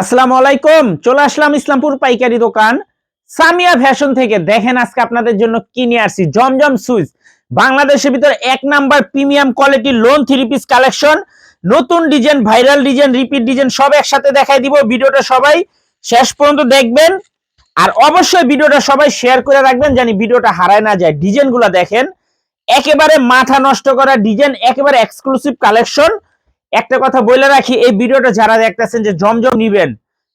আসসালামু আলাইকুম, চলে আসলাম ইসলামপুর পাইকারি দোকান। সামিয়া ফ্যাশন থেকে দেখেন আজকে আপনাদের জন্য কি নিয়ে আসছি? জমজম সুইচ। বাংলাদেশের ভিতরে এক number premium quality lawn three piece collection. নতুন design, viral design, repeat design সব একসাথে দেখাই দিব। ভিডিওটা সবাই শেষ পর্যন্ত দেখবেন। আর অবশ্যই ভিডিওটা সবাই শেয়ার করে রাখবেন জানি ভিডিওটা হারায় না যায়। ডিজাইনগুলো দেখেন, একেবারে মাথা নষ্ট করা ডিজাইন, একেবারে এক্সক্লুসিভ কালেকশন। একটা কথা বলে রাখি, এই ভিডিওটা যারা দেখতেছেন যে জমজম নিবেন,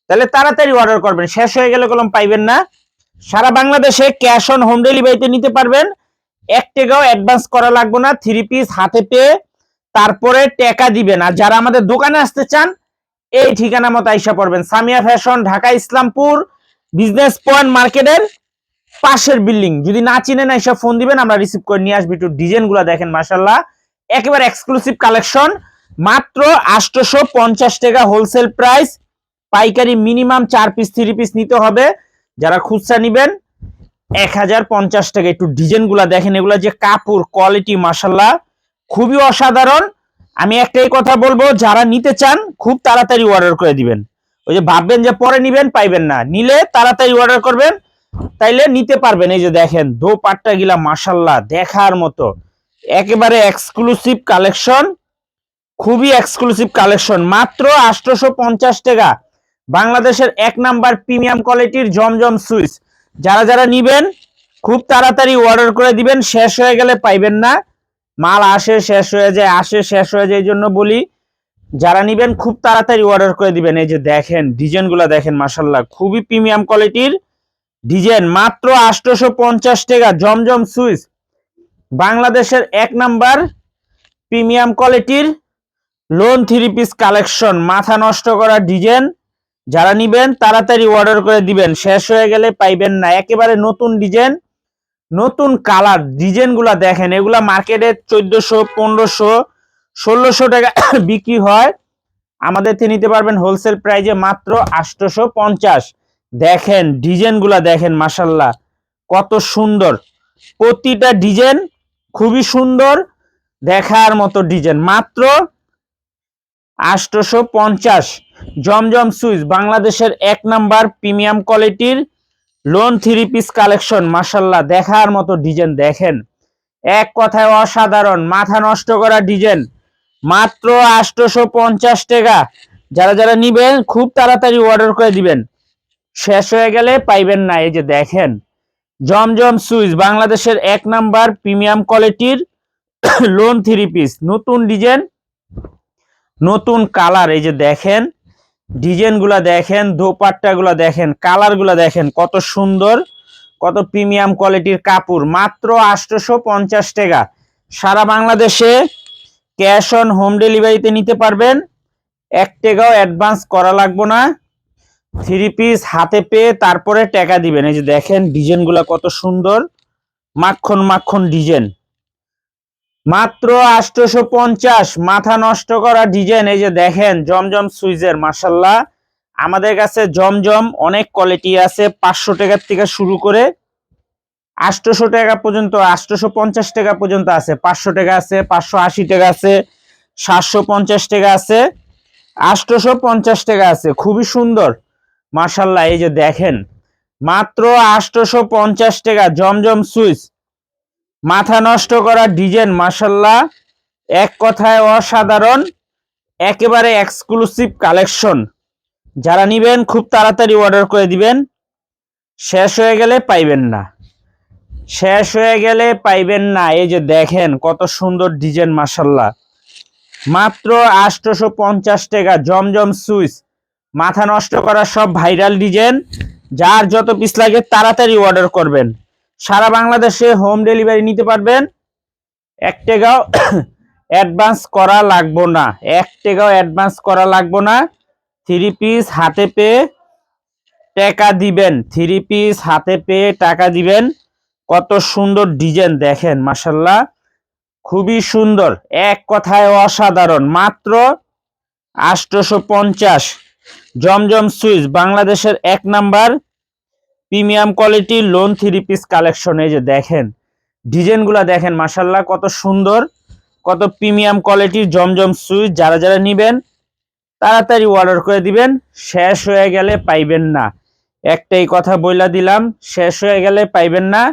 তাহলে তাড়াতাড়ি অর্ডার করবেন। শেষ হয়ে গেলে কলম পাইবেন না। সারা বাংলাদেশে ক্যাশ অন হোম ডেলিভারিতে নিতে পারবেন। এক টাকাও অ্যাডভান্স করা লাগবে না থ্রি পিস হাতে পেয়ে তারপরে টাকা দিবেন। আর যারা আমাদের দোকানে আসতে চান, এই ঠিকানা মতো আইসা পড়বেন। Samia fashion Dhaka, Islampur business point মার্কেটের পাশের বিল্ডিং। যদি না চিনেন এসব ফোন দিবেন, আমরা রিসিভ করে নিয়ে আসবি। একটু ডিজাইনগুলা দেখেন মাসাল্লাহ একেবারে এক্সক্লুসিভ কালেকশন মাত্র আটশোশো পঞ্চাশ টাকা হোলসেল প্রাইস পাইকারি মিনিমাম চার পিস থ্রি পিস নিতে হবে। যারা খুচরা নিবেন এক হাজার পঞ্চাশ টাকা। একটু ডিজাইনগুলা দেখেন, এগুলা যে কাপড় কোয়ালিটি মাসাল্লাহ খুবই অসাধারণ। আমি একটাই কথা বলব, যারা নিতে চান, খুব তাড়াতাড়ি অর্ডার করে দিবেন। ওই যে ভাববেন যে পরে নিবেন, পাইবেন না। নিলে তাড়াতাড়ি অর্ডার করবেন, তাইলে নিতে পারবেন। এই যে দেখেন দো পাট্টা গিলা মাসাল্লাহ দেখার মতো। একেবারে এক্সক্লুসিভ কালেকশন খুবই এক্সক্লুসিভ কালেকশন মাত্র আটশোশো পঞ্চাশ টাকা। বাংলাদেশের এক নাম্বার প্রিমিয়াম কোয়ালিটির জমজম সুইচ। যারা যারা নিবেন, খুব তাড়াতাড়ি অর্ডার করে দিবেন, শেষ হয়ে গেলে পাইবেন না। মাল আসে, শেষ হয়ে যায়, আসে, শেষ হয়ে যায় এই জন্য বলি, যারা নিবেন, খুব তাড়াতাড়ি অর্ডার করে দিবেন। এই যে দেখেন, ডিজাইনগুলো দেখেন মাসাল্লাহ খুবই প্রিমিয়াম কোয়ালিটির ডিজাইন, মাত্র আটশোশো পঞ্চাশ টাকা, জমজম সুইচ। বাংলাদেশের এক নাম্বার প্রিমিয়াম কোয়ালিটির লোন থ্রি পিস কালেকশন মাথা নষ্ট করা ডিজাইন যারা নিবেন তাড়াতাড়ি অর্ডার করে দিবেন, শেষ হয়ে গেলে পাইবেন না। একেবারে নতুন ডিজাইন নতুন কালার ডিজাইনগুলা দেখেন, এগুলা মার্কেটে চোদ্দশো, পনেরোশো, ষোলোশো টাকা বিক্রি হয়। আমাদের থেকে নিতে পারবেন হোলসেল প্রাইজে মাত্র আটশোশো পঞ্চাশ। দেখেন ডিজাইনগুলা দেখেন মাসাল্লাহ কত সুন্দর। প্রতিটা ডিজাইন খুবই সুন্দর, দেখার মতো ডিজাইন মাত্র আটশোশো পঞ্চাশ জমজম সুইচ বাংলাদেশের এক নাম্বার প্রিমিয়াম কোয়ালিটির লোন থ্রি পিস কালেকশন। মাসাল্লাহ দেখার মতো ডিজাইন দেখেন। এক কথায় অসাধারণ, মাথা নষ্ট করা ডিজাইন। মাত্র আটশোশো পঞ্চাশ টাকা। যারা যারা নিবেন, খুব তাড়াতাড়ি অর্ডার করে দিবেন। শেষ হয়ে গেলে পাইবেন না, এই যে দেখেন। জমজম সুইচ বাংলাদেশের এক নাম্বার প্রিমিয়াম কোয়ালিটির লোন থ্রি পিস। নতুন ডিজাইন নতুন কালার এই যে দেখেন ডিজাইনগুলা দেখেন, দোপাট্টা গুলা দেখেন কালারগুলা দেখেন, কত সুন্দর, কত প্রিমিয়াম কোয়ালিটির কাপড়, মাত্র আটশোশো পঞ্চাশ টাকা। সারা বাংলাদেশে ক্যাশ অন হোম ডেলিভারিতে নিতে পারবেন, এক টাকাও অ্যাডভান্স করা লাগবো না। থ্রি পিস হাতে পেয়ে তারপরে টাকা দিবেন, এই যে দেখেন ডিজাইনগুলা কত সুন্দর, মাখন মাখন ডিজাইন মাত্র আটশোশো পঞ্চাশ মাথা নষ্ট করা ডিজাইন, এই যে দেখেন, জমজম সুইজের মাসাল্লাহ আমাদের কাছে জমজম অনেক কোয়ালিটি আছে, পাঁচশো টাকার থেকে শুরু করে আটশোশো টাকা পর্যন্ত আটশোশো পঞ্চাশ টাকা পর্যন্ত আছে। পাঁচশো টাকা আছে, পাঁচশো আশি টাকা আছে সাতশো পঞ্চাশ টাকা আছে আটশোশো পঞ্চাশ টাকা আছে। খুবই সুন্দর মাসাল্লাহ এই যে দেখেন। মাত্র আটশোশো পঞ্চাশ টাকা, জমজম সুইচ মাথা নষ্ট করা ডিজাইন মাসাল্লাহ এক কথায় অসাধারণ, একেবারে এক্সক্লুসিভ কালেকশন যারা নিবেন, খুব তাড়াতাড়ি অর্ডার করে দিবেন। শেষ হয়ে গেলে পাইবেন না। শেষ হয়ে গেলে পাইবেন না। এই যে দেখেন, কত সুন্দর ডিজাইন মাসাল্লাহ মাত্র আটশোশো পঞ্চাশ টাকা, জমজম সুইচ। মাথা নষ্ট করা সব ভাইরাল ডিজাইন। যার যত পিস লাগে, তাড়াতাড়ি অর্ডার করবেন। সারা বাংলাদেশে হোম ডেলিভারি নিতে পারবেন। এক টাকাও অ্যাডভান্স করা লাগবো না। এক টাকাও অ্যাডভান্স করা লাগবো না। থ্রি পিস হাতে পেয়ে টাকা দিবেন। থ্রি পিস হাতে পেয়ে টাকা দিবেন। কত সুন্দর ডিজাইন দেখেন মাসাল্লাহ খুবই সুন্দর। এক কথায় অসাধারণ। মাত্র আটশোশো পঞ্চাশ। জমজম সুইচ বাংলাদেশের এক নাম্বার। প্রিমিয়াম কোয়ালিটির লোন থ্রি পিস কালেকশন যে দেখেন। ডিজাইনগুলো দেখেন মাসাল্লাহ কত সুন্দর, কত প্রিমিয়াম কোয়ালিটির জমজম সুইচ, যারা যারা নিবেন, তাড়াতাড়ি অর্ডার করে দিবেন, শেষ হয়ে গেলে পাইবেন না। একটাই কথা বইলা দিলাম, শেষ হয়ে গেলে পাইবেন না।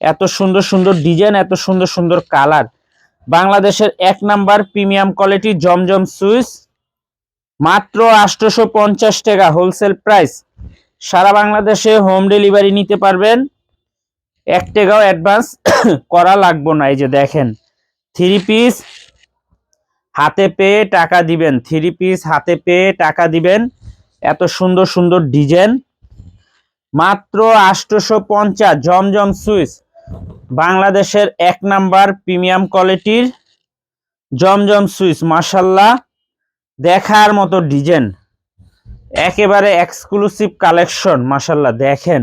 এত সুন্দর সুন্দর ডিজাইন, এত সুন্দর সুন্দর কালার। বাংলাদেশের এক number premium quality Zamzam switch, মাত্র আটশোশো টাকা হোলসেল প্রাইস। সারা বাংলাদেশে হোম ডেলিভারি নিতে পারবেন। এক টাকাও অ্যাডভান্স করা লাগবো না, এই যে দেখেন। থ্রি পিস হাতে পেয়ে টাকা দিবেন থ্রি পিস হাতে পেয়ে টাকা দিবেন। এত সুন্দর সুন্দর ডিজাইন মাত্র আটশোশো পঞ্চাশ, জমজম সুইচ। বাংলাদেশের এক নাম্বার প্রিমিয়াম কোয়ালিটির জমজম সুইচ মাসাল্লাহ দেখার মতো ডিজাইন একেবারে এক্সক্লুসিভ কালেকশন মাসাল্লাহ দেখেন।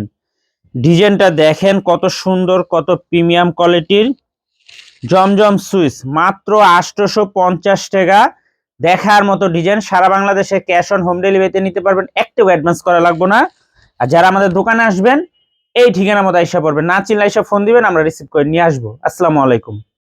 ডিজাইনটা দেখেন কত সুন্দর, কত প্রিমিয়াম কোয়ালিটির জমজম সুইচ, মাত্র আটশোশো পঞ্চাশ টাকা। দেখার মতো ডিজাইন, সারা বাংলাদেশে ক্যাশ অন হোম ডেলিভারিতে নিতে পারবেন। একটু অ্যাডভান্স করা লাগবে না। আর যারা আমাদের দোকানে আসবেন, এই ঠিকানা মতো আইসা পড়বেন। না চিনলে আইসা ফোন দিবেন, আমরা রিসিভ করে নিয়ে আসব। আসসালামু আলাইকুম।